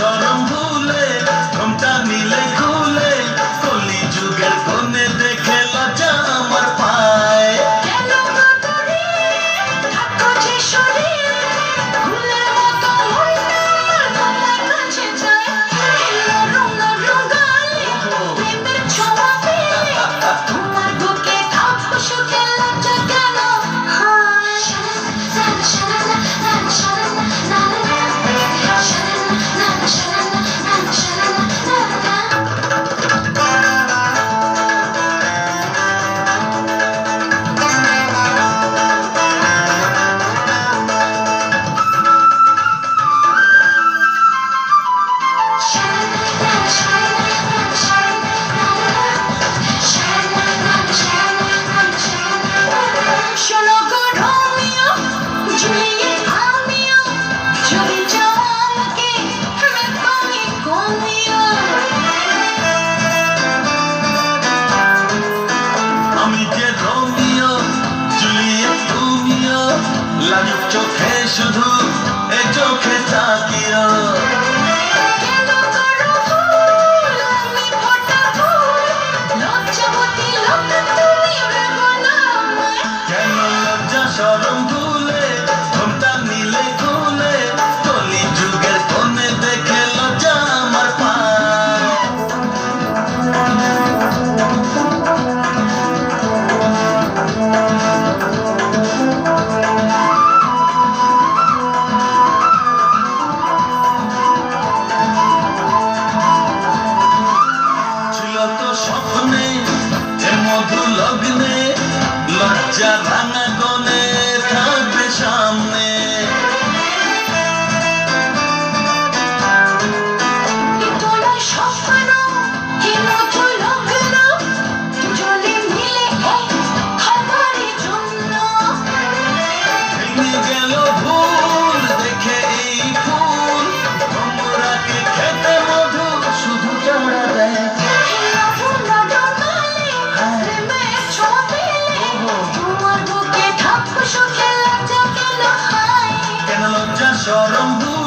可能不。呀 স্বপ্নে এ মধু লগ্নে লজ্জা সরম